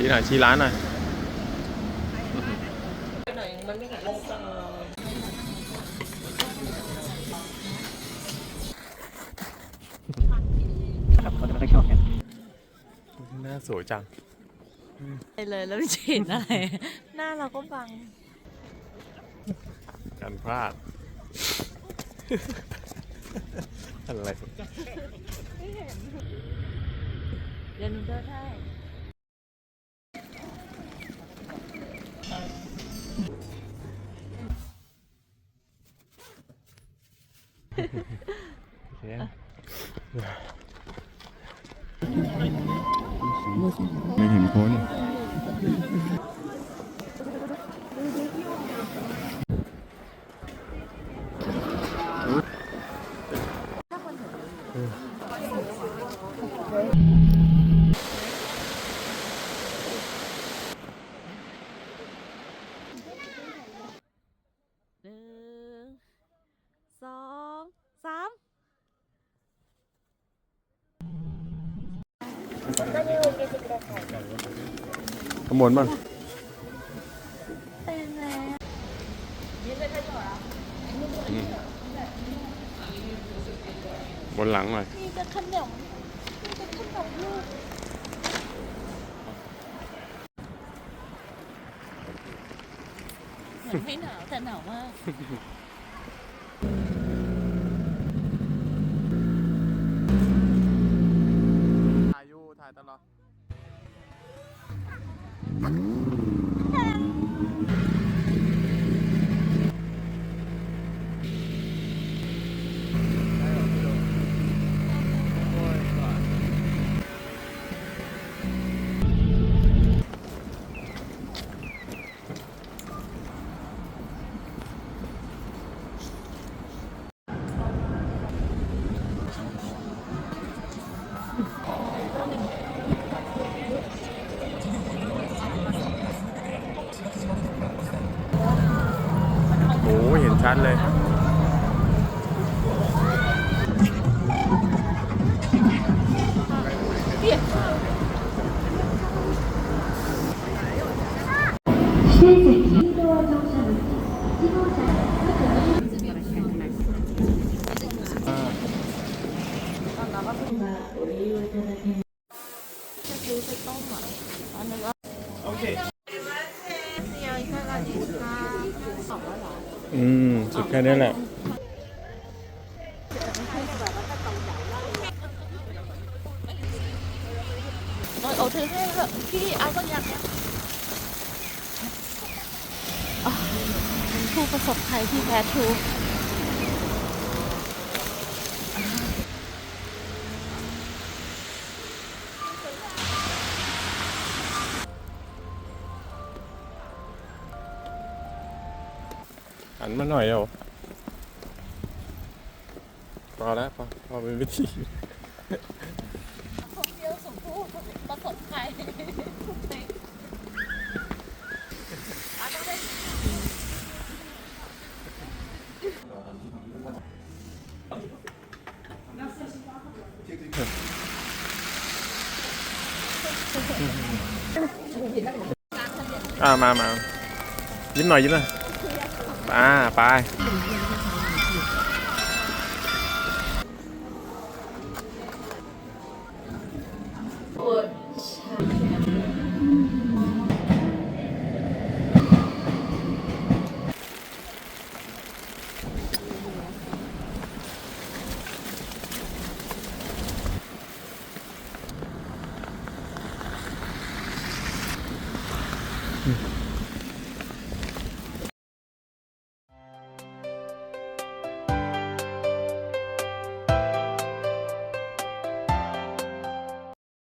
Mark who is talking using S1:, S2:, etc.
S1: ชี้หน่อยชี้ร้านหน่อย
S2: หน่อยมันไม่เห็นลงจอ
S3: ครับคนไม่ค่อยชอบกัน
S1: หน้าสวยจัง
S2: ไปเลยแล้วไม่เห็นอะไร หน้าเราก็บัง
S1: กันพลาด อะไร
S2: เดี๋ยวหนูเดินให้
S1: โอเค
S4: ไม่เห็นคน
S2: หนึ่งสองสาม
S1: ขมวนบ้างอืมบนหลังหน่อย
S2: มีจะขนมมีจะขนมลูกเหมือนไม่หนาวแต่หนาวมาก
S1: ถ่ายอยู่ถ่ายตลอด Mm -hmm. โอ้เห็นชัดเลยอื มสุดแค่นี้แหละ
S2: โอ้โอ้ถือให้เถอะพี่เอาก็ยังอะผู้ประสบภัยที่แพ้ทู
S1: หันมาหน่อยเอาพอแล้วพอพอเป็นวิธี
S2: คนเดียวสมผู้ประสบภัย
S1: อ่ามามายิ้มหน่อยยิ้มหน่อย อ่าไป